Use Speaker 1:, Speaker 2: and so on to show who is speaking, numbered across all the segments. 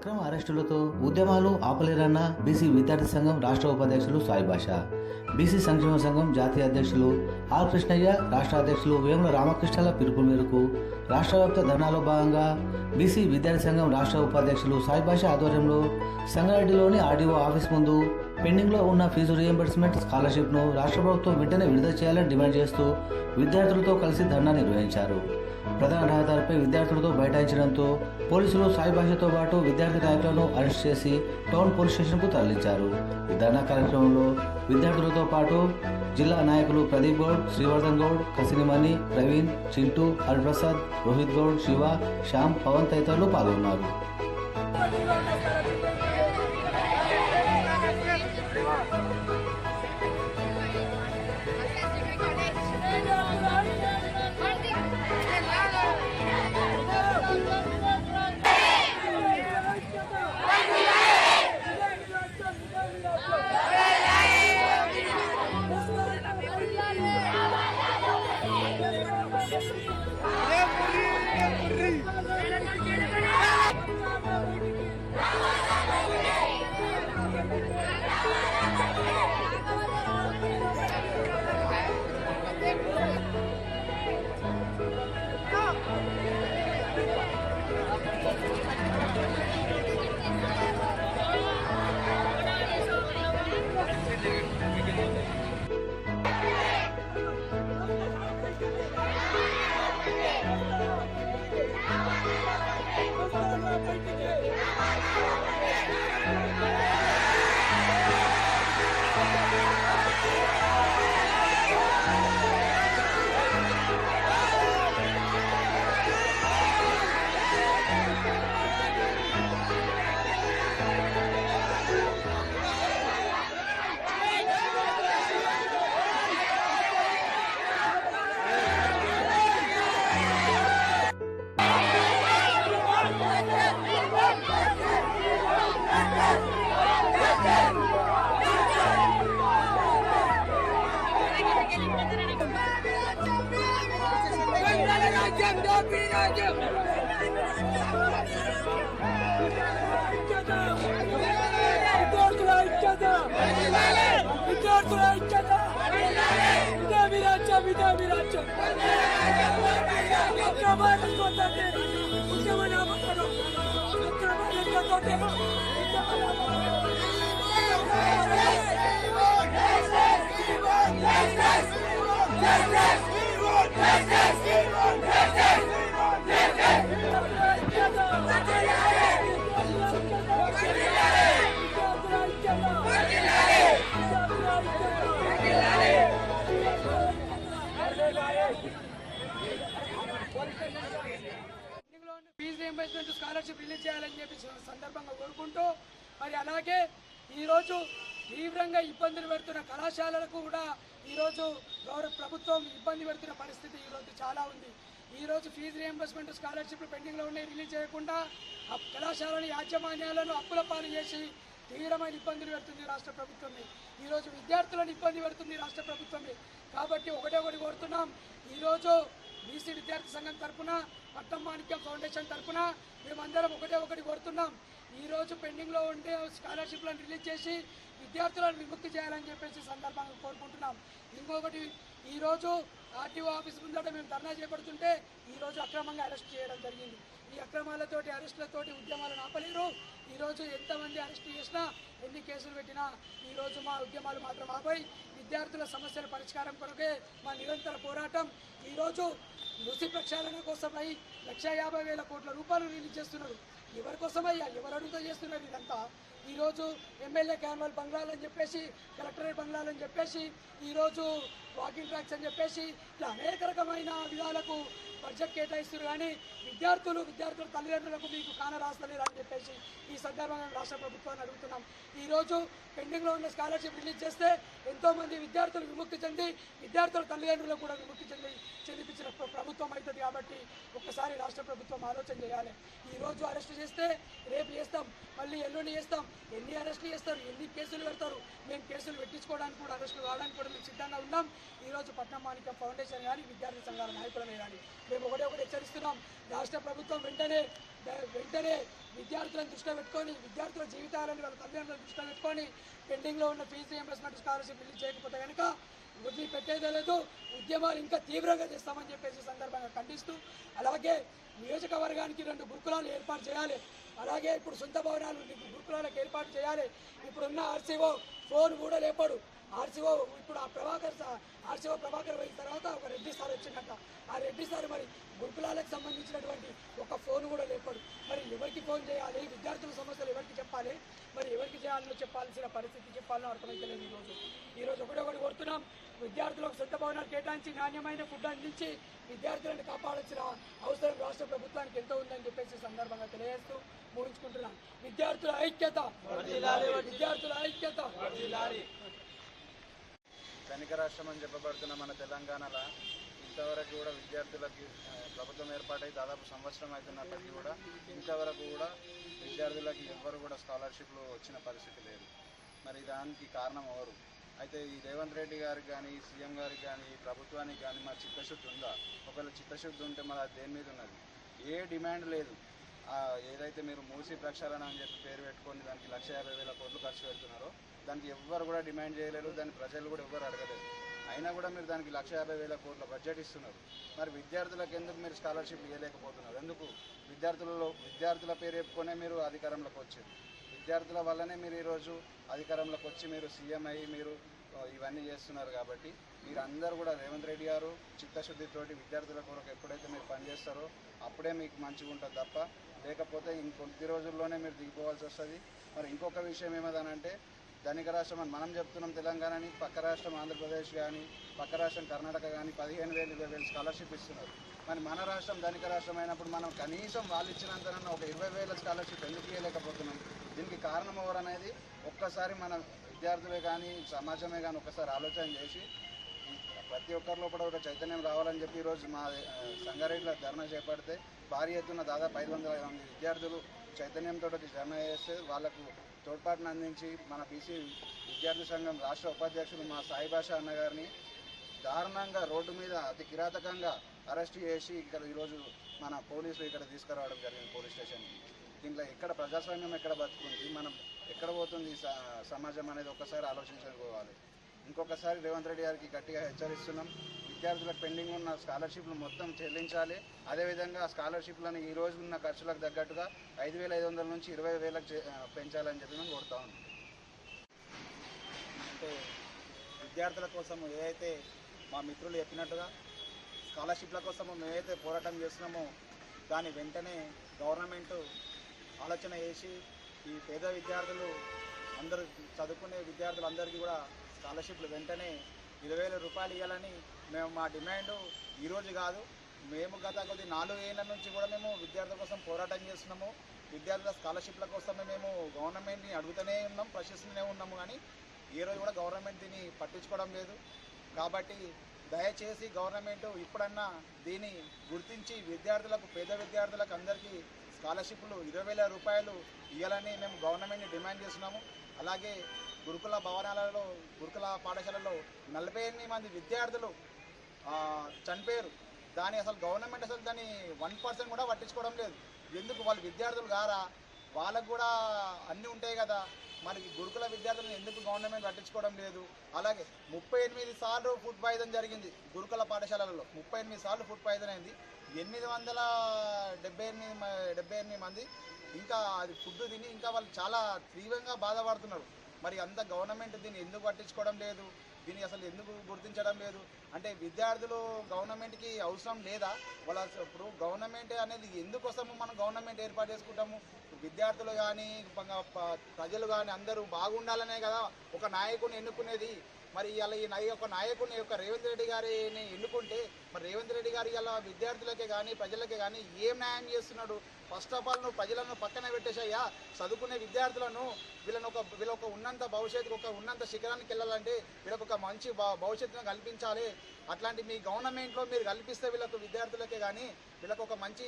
Speaker 1: అక్రమ అరెస్టులతో ఉద్యమాలు ఆపలేరన్న బీసీ విద్యార్థి సంఘం రాష్ట్ర ఉపాధ్యక్షులు సాయిభాష బీసీ సంక్షేమ సంఘం జాతీయ అధ్యక్షులు ఆర్ కృష్ణయ్య రాష్ట్ర అధ్యక్షులు వేముల రామకృష్ణల పిలుపు మేరకు రాష్ట్ర వ్యాప్త ధర్నాలో భాగంగా బీసీ విద్యార్థి సంఘం రాష్ట్ర ఉపాధ్యక్షులు సాయి భాష ఆధ్వర్యంలో సంగారెడ్డిలోని ఆర్డీఓ ఆఫీస్ ముందు పెండింగ్లో ఉన్న ఫీజు రియంబర్స్మెంట్ స్కాలర్షిప్ను రాష్ట్ర ప్రభుత్వం వెంటనే విడుదల చేయాలని డిమాండ్ చేస్తూ విద్యార్థులతో కలిసి ధర్నా నిర్వహించారు. ప్రధాన రహదారిపై విద్యార్థులతో బైఠాయించడంతో పోలీసులు సాయి భాషతో పాటు విద్యార్థి నాయకులను అరెస్ట్ చేసి టౌన్ పోలీస్ స్టేషన్కు తరలించారు. ధర్నా కార్యక్రమంలో విద్యార్థులతో పాటు జిల్లా నాయకులు ప్రదీప్ గౌడ్ శ్రీవర్ధన్ గౌడ్ కసినిమణి ప్రవీణ్ చింటూ హరిప్రసాద్ రోహిత్ గౌడ్ శివ శ్యామ్ పవన్ తదితరులు పాల్గొన్నారు.
Speaker 2: విద్యార్థుల ఐక్యత విద్యార్థుల ఐక్యత ఇదే మీ రాజ్యం ఇదే మీ రాజ్యం అక్రమాన్ని కొట్టండి ఉద్యమ నామకను అక్రమాన్ని కొట్టండి ఫీజు ఈరోజు తీవ్రంగా ఇబ్బందులు పెడుతున్న కళాశాలలకు కూడా ఈరోజు గౌరవ ప్రభుత్వం ఇబ్బంది పెడుతున్న పరిస్థితి ఈరోజు చాలా ఉంది. ఈరోజు ఫీజు రియంబర్స్మెంట్ స్కాలర్షిప్లు పెండింగ్లో ఉన్నాయి. రిలీజ్ చేయకుండా ఆ కళాశాలని యాజమాన్యాలను అప్పుల పాలు చేసి తీవ్రమైన ఇబ్బందులు పెడుతుంది రాష్ట్ర ప్రభుత్వమే. ఈరోజు విద్యార్థులను ఇబ్బంది పెడుతుంది రాష్ట్ర ప్రభుత్వమే. కాబట్టి ఒకటే ఒకటి కోరుతున్నాం. ఈరోజు బీసీ విద్యార్థి సంఘం తరఫున పట్టం మాణిక్యం ఫౌండేషన్ తరపున మేమందరం ఒకటే ఒకటి కోరుతున్నాం. ఈరోజు పెండింగ్లో ఉండే స్కాలర్షిప్లను రిలీజ్ చేసి విద్యార్థులను విముక్తి చేయాలని చెప్పేసి సందర్భంగా కోరుకుంటున్నాం. ఇంకొకటి ఈరోజు ఆర్టీఓ ఆఫీస్ ముందట మేము ధర్నా చేపడుతుంటే ఈరోజు అక్రమంగా అరెస్ట్ చేయడం జరిగింది. ఈ అక్రమాలతోటి అరెస్టులతోటి ఉద్యమాలను ఆపలేరు ఈరోజు ఎంతమంది అరెస్ట్ చేసినా ఎన్ని కేసులు పెట్టినా ఈరోజు మా ఉద్యమాలు మాత్రం ఆపై విద్యార్థుల సమస్యల పరిష్కారం కొరకే మా నిరంతర పోరాటం. ఈరోజు మృతి ప్రక్షాళన కోసమై లక్ష యాభై వేల కోట్ల రూపాయలు రిలీజ్ చేస్తున్నారు. ఎవరికోసమయ్యా? ఎవరు అడుగుతా చేస్తున్నారు ఇదంతా? ఈరోజు ఎమ్మెల్యే క్యాన్వల్ బంగ్లాలని చెప్పేసి కలెక్టరేట్ బంగ్లాలని చెప్పేసి ఈరోజు వాకింగ్ ట్రాక్స్ అని చెప్పేసి ఇట్లా అనేక రకమైన విధాలకు బడ్జెట్ కేటాయిస్తారు కానీ విద్యార్థులు విద్యార్థుల తల్లిదండ్రులకు మీకు కాన రాస్తలేరు అని చెప్పేసి ఈ సందర్భంగా రాష్ట్ర ప్రభుత్వాన్ని అడుగుతున్నాం. ఈరోజు పెండింగ్లో ఉన్న స్కాలర్షిప్ రిలీజ్ చేస్తే ఎంతోమంది విద్యార్థులు విముక్తి చెంది విద్యార్థుల తల్లిదండ్రులకు కూడా విముక్తి చెంది చెందిపించిన ప్రభుత్వం అవుతుంది కాబట్టి ఒక్కసారి రాష్ట్ర ప్రభుత్వం ఆలోచన చేయాలి. ఈరోజు అరెస్ట్ చేస్తే రేపు చేస్తాం మళ్ళీ ఎల్లుండి చేస్తాం ఎన్ని అరెస్టులు చేస్తారు? ఎన్ని కేసులు పెడతారు? మేము కేసులు పెట్టించుకోవడానికి కూడా అరెస్టులు కావడానికి కూడా మేము సిద్ధంగా ఉన్నాం. ఈరోజు పట్నం మాణిక ఫౌండేషన్ కానీ విద్యార్థి సంఘాల నాయకులమే కానీ మేము ఒకటే ఒకటి హెచ్చరిస్తున్నాం. రాష్ట్ర ప్రభుత్వం వెంటనే వెంటనే విద్యార్థులను దృష్టిలో పెట్టుకొని విద్యార్థుల జీవితాలను వాళ్ళ తల్లిదండ్రులను దృష్టిలో పెట్టుకొని పెండింగ్లో ఉన్న ఫీజు రియంబర్స్మెంట్ స్కాలర్షిప్ రిలీజ్ చేయకపోతే కనుక వదిలి లేదు. ఉద్యమాలు ఇంకా తీవ్రంగా చేస్తామని చెప్పేసి సందర్భంగా ఖండిస్తూ అలాగే నియోజకవర్గానికి రెండు గురుకులాలు ఏర్పాటు చేయాలి. అలాగే ఇప్పుడు సొంత భవనాలు గురుకులాలకు ఏర్పాటు చేయాలి. ఇప్పుడున్న ఆర్సీఓ ఫోన్ కూడా లేపాడు. ఆర్సీఓ ఇప్పుడు ఆ ప్రభాకర్ ఆర్సీఓ ప్రభాకర్ పోయిన తర్వాత ఒక రెడ్డి సార్ వచ్చిందట. ఆ రెడ్డి సార్ మరి గురుకులాలకు సంబంధించినటువంటి ఒక ఫోన్ కూడా లేపాడు. మరి ఎవరికి ఫోన్ చేయాలి? విద్యార్థుల సమస్యలు ఎవరికి చెప్పాలి? మరి ఎవరికి చేయాలో చెప్పాల్సిన పరిస్థితి చెప్పాలని అర్థమైతలేదు ఈరోజు. ఈరోజు ఒకటొకటి కొడుతున్నాం. విద్యార్థులకు సొంత భవనాలు కేటాయించి నాణ్యమైన ఫుడ్ అందించి విద్యార్థులను కాపాడాల్సిన అవసరం రాష్ట్ర ప్రభుత్వానికి ఎంతో ఉందని చెప్పేసి సందర్భంగా తెలియజేస్తూ ముగించుకుంటున్నాం. విద్యార్థుల ఐక్యత. విద్యార్థుల ఐక్యత.
Speaker 3: ధనిక రాష్ట్రం అని చెప్పబడుతున్న మన తెలంగాణలో ఇంతవరకు కూడా విద్యార్థులకి ప్రభుత్వం ఏర్పాటై దాదాపు సంవత్సరం అవుతున్నప్పటికీ కూడా ఇంతవరకు కూడా విద్యార్థులకి ఎవ్వరు కూడా స్కాలర్షిప్లు వచ్చిన పరిస్థితి లేదు. మరి దానికి కారణం ఎవరు? అయితే ఈ రేవంత్ రెడ్డి గారికి కానీ సీఎం గారికి కానీ ప్రభుత్వానికి కానీ మా చిత్తశుద్ధి ఉందా? ఒకవేళ చిత్తశుద్ధి ఉంటే మరి అది దేని మీద ఉన్నది? ఏ డిమాండ్ లేదు. ఏదైతే మీరు మూసి ప్రక్షాళన అని చెప్పి పేరు పెట్టుకొని దానికి లక్ష యాభై వేల కోట్లు ఖర్చు పెడుతున్నారో దానికి ఎవ్వరు కూడా డిమాండ్ చేయలేరు దాని ప్రజలు కూడా ఎవ్వరు అడగలేదు అయినా కూడా మీరు దానికి లక్ష యాభై వేల కోట్ల బడ్జెట్ ఇస్తున్నారు. మరి విద్యార్థులకు ఎందుకు మీరు స్కాలర్షిప్ ఇవ్వలేకపోతున్నారు? ఎందుకు? విద్యార్థులలో విద్యార్థుల పేరు చెప్పుకొనే మీరు అధికారంలోకి వచ్చారు. విద్యార్థుల వల్లనే మీరు ఈరోజు అధికారంలోకి వచ్చి మీరు సీఎం అయ్యి మీరు ఇవన్నీ చేస్తున్నారు కాబట్టి మీరు కూడా రేవంత్ రెడ్డి గారు చిత్తశుద్ధితోటి విద్యార్థుల కొరకు ఎప్పుడైతే మీరు పనిచేస్తారో అప్పుడే మీకు మంచిగా ఉంటుంది తప్ప లేకపోతే ఇంకొద్ది రోజుల్లోనే మీరు దిగిపోవాల్సి వస్తుంది. మరి ఇంకొక విషయం ఏమదనంటే ధనిక రాష్ట్రం అని మనం చెప్తున్నాం తెలంగాణని పక్క రాష్ట్రం ఆంధ్రప్రదేశ్ కానీ పక్క రాష్ట్రం కర్ణాటక కానీ పదిహేను వేలు ఇరవై వేలు స్కాలర్షిప్ ఇస్తున్నారు. మరి మన రాష్ట్రం ధనిక రాష్ట్రం అయినప్పుడు మనం కనీసం వాళ్ళు ఇచ్చినంతనన్నా ఒక ఇరవై వేల స్కాలర్షిప్ ఎందుకు ఇవ్వలేకపోతున్నాం? దీనికి కారణం ఎవరనేది ఒక్కసారి మన విద్యార్థులే కానీ సమాజమే కానీ ఒక్కసారి ఆలోచన చేసి ప్రతి ఒక్కరిలో కూడా ఒక చైతన్యం రావాలని చెప్పి ఈరోజు మా సంగారెడ్డిలో ధర్నా చేపడితే భారీ ఎత్తున దాదాపు ఐదు వందల మంది విద్యార్థులు చైతన్యంతో ధర్నా చేస్తే వాళ్ళకు తోడ్పాటును అందించి మన బీసీ విద్యార్థి సంఘం రాష్ట్ర ఉపాధ్యక్షులు మా సాయి భాష దారుణంగా రోడ్డు మీద అతి కిరాతకంగా అరెస్ట్ చేసి ఇక్కడ ఈరోజు మన పోలీసులు ఇక్కడ తీసుకురావడం జరిగింది పోలీస్ స్టేషన్కి. దీంట్లో ఎక్కడ ప్రజాస్వామ్యం ఎక్కడ బతుకుంది మనం ఎక్కడ పోతుంది స- సమాజం అనేది ఒకసారి ఆలోచించుకోవాలి. ఇంకొకసారి రేవంత్ రెడ్డి గారికి గట్టిగా హెచ్చరిస్తున్నాం విద్యార్థులకు పెండింగ్ ఉన్న స్కాలర్షిప్లు మొత్తం చెల్లించాలి. అదేవిధంగా ఆ స్కాలర్షిప్లను ఈ రోజు ఉన్న ఖర్చులకు తగ్గట్టుగా ఐదు వేల ఐదు వందల నుంచి ఇరవై వేలకు చే- పెంచాలని చెప్పి మేము కోరుతా ఉన్నాం.
Speaker 4: అంటే విద్యార్థుల కోసం ఏదైతే మా మిత్రులు చెప్పినట్టుగా స్కాలర్షిప్ల కోసం మేమైతే పోరాటం చేస్తున్నామో దాని వెంటనే గవర్నమెంట్ ఆలోచన చేసి ఈ పేద విద్యార్థులు అందరూ చదువుకునే విద్యార్థులందరికీ కూడా స్కాలర్షిప్లు వెంటనే ఇరవై వేల రూపాయలు ఇవ్వాలని మేము మా డిమాండ్ ఈరోజు కాదు. మేము గత కొద్ది నాలుగు ఏళ్ళ నుంచి కూడా మేము విద్యార్థుల కోసం పోరాటం చేస్తున్నాము. విద్యార్థుల స్కాలర్షిప్ల కోసమే మేము గవర్నమెంట్ని అడుగుతూనే ఉన్నాం ప్రశ్నిస్తూనే ఉన్నాము కానీ ఈరోజు రోజు కూడా గవర్నమెంట్ దీన్ని పట్టించుకోవడం లేదు. కాబట్టి దయచేసి గవర్నమెంట్ ఇప్పుడన్నా దీన్ని గుర్తించి విద్యార్థులకు పేద విద్యార్థులకు అందరికీ స్కాలర్షిప్లు ఇరవై వేల రూపాయలు ఇవ్వాలని మేము గవర్నమెంట్ని డిమాండ్ చేస్తున్నాము. అలాగే గురుకుల భవనాలలో గురుకుల పాఠశాలలో నలభై ఎనిమిది మంది విద్యార్థులు చనిపోయారు. దాని అసలు గవర్నమెంట్ అసలు దాన్ని వన్ పర్సెంట్ కూడా పట్టించుకోవడం లేదు. ఎందుకు? వాళ్ళు విద్యార్థులు గారా వాళ్ళకు కూడా అన్నీ ఉంటాయి కదా. మరి గురుకుల విద్యార్థులను ఎందుకు గవర్నమెంట్ పట్టించుకోవడం లేదు? అలాగే ముప్పై ఎనిమిది సార్లు ఫుడ్ పాయిజన్ జరిగింది గురుకుల పాఠశాలలో ముప్పై ఎనిమిది సార్లు ఫుడ్ పాయిజన్ అయింది. ఎనిమిది వందల డెబ్బై ఎనిమిది మ- డెబ్బై ఎనిమిది మంది ఇంకా అది ఫుడ్ తిని ఇంకా వాళ్ళు చాలా తీవ్రంగా బాధపడుతున్నారు. మరి అంత గవర్నమెంట్ దీన్ని ఎందుకు పట్టించుకోవడం లేదు? దీన్ని అసలు ఎందుకు గుర్తించడం లేదు? అంటే విద్యార్థులు గవర్నమెంట్కి అవసరం లేదా? వాళ్ళ అసలు ఇప్పుడు గవర్నమెంట్ అనేది ఎందుకోసము మనం గవర్నమెంట్ ఏర్పాటు చేసుకుంటాము? విద్యార్థులు కానీ ప్రజలు కానీ అందరూ బాగుండాలనే కదా ఒక నాయకుని ఎన్నుకునేది. మరి ఇలా ఈ యొక్క నాయకుని యొక్క రేవంత్ రెడ్డి గారిని ఎన్నుకుంటే మరి రేవంత్ రెడ్డి గారి ఇలా విద్యార్థులకే కానీ ప్రజలకే కానీ ఏం న్యాయం చేస్తున్నాడు? ఫస్ట్ ఆఫ్ ఆల్ నువ్వు ప్రజలను పక్కన పెట్టేశాయా? చదువుకునే విద్యార్థులను వీళ్ళని ఒక వీళ్ళ ఒక ఉన్నంత భవిష్యత్తు ఒక ఉన్నంత శిఖరానికి వెళ్ళాలంటే వీళ్ళకి ఒక మంచి భవిష్యత్తును కల్పించాలి. అట్లాంటి మీ గవర్నమెంట్లో మీరు కల్పిస్తే వీళ్ళకు విద్యార్థులకే కానీ వీళ్ళకు ఒక మంచి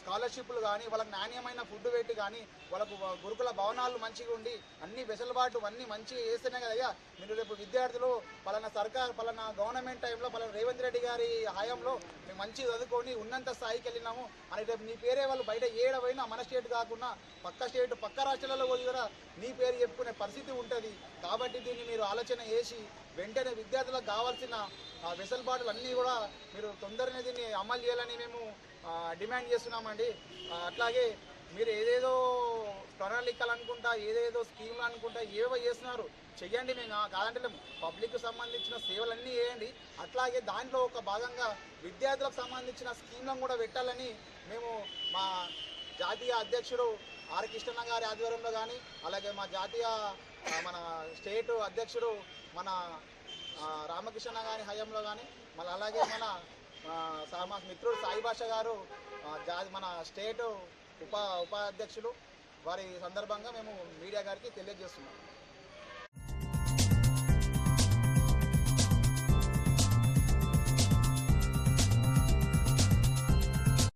Speaker 4: స్కాలర్షిప్లు కానీ వాళ్ళకి నాణ్యమైన ఫుడ్ పెట్టి కానీ వాళ్ళకు గురుకుల భవనాలు మంచిగా ఉండి అన్ని వెసులుబాటు అన్నీ మంచిగా చేస్తేనే కదయ్యా మీరు రేపు విద్యార్థులు పలానా సర్కార్ పలానా గవర్నమెంట్ టైంలో పలానా రేవంత్ రెడ్డి గారి హయాంలో మేము మంచిగా చదువుకొని ఉన్నంత స్థాయికి వెళ్ళినాము. అని రేపు మీ పేరే వాళ్ళు బయట ఏడవైనా మన స్టేట్ కాకుండా పక్క స్టేట్ పక్క రాష్ట్రాలలో పోయి కూడా నీ పేరు చెప్పుకునే పరిస్థితి ఉంటుంది. కాబట్టి దీన్ని మీరు ఆలోచన చేసి వెంటనే విద్యార్థులకు కావాల్సిన ఆ వెసులుబాటులు అన్నీ కూడా మీరు తొందరనే దీన్ని అమలు చేయాలని మేము డిమాండ్ చేస్తున్నామండి. అట్లాగే మీరు ఏదేదో ప్రణాళికలు అనుకుంటా ఏదేదో స్కీమ్లు అనుకుంటా ఏవో చేస్తున్నారు. చెయ్యండి మేము ఆ- కాదంటే పబ్లిక్ సంబంధించిన సేవలన్నీ చేయండి. అట్లాగే దాంట్లో ఒక భాగంగా విద్యార్థులకు సంబంధించిన స్కీమ్లను కూడా పెట్టాలని మేము మా జాతీయ అధ్యక్షుడు ఆర్ కృష్ణన్న గారి ఆధ్వర్యంలో కానీ అలాగే మా జాతీయ మన స్టేట్ అధ్యక్షుడు మన రామకృష్ణ గారి హయాంలో కానీ మళ్ళీ అలాగే మన మా మిత్రుడు సాయి భాష గారు జా మన స్టేట్ ఉప ఉపాధ్యక్షులు వారి సందర్భంగా మేము మీడియా గారికి తెలియజేస్తున్నాం.